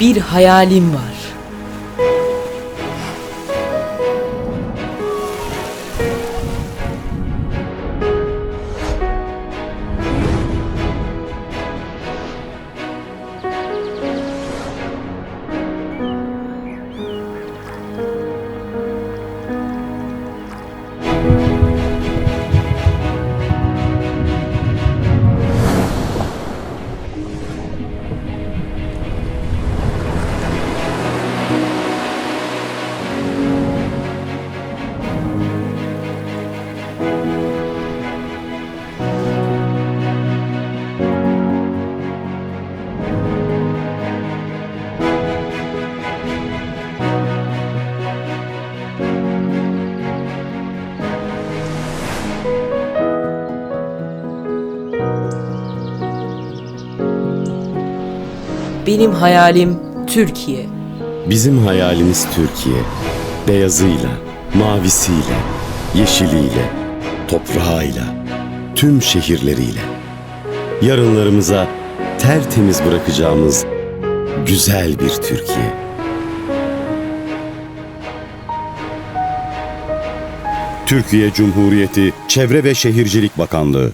bir hayalim var. Benim hayalim Türkiye. Bizim hayalimiz Türkiye. Beyazıyla, mavisiyle, yeşiliyle, toprağıyla, tüm şehirleriyle. Yarınlarımıza tertemiz bırakacağımız güzel bir Türkiye. Türkiye Cumhuriyeti Çevre ve Şehircilik Bakanlığı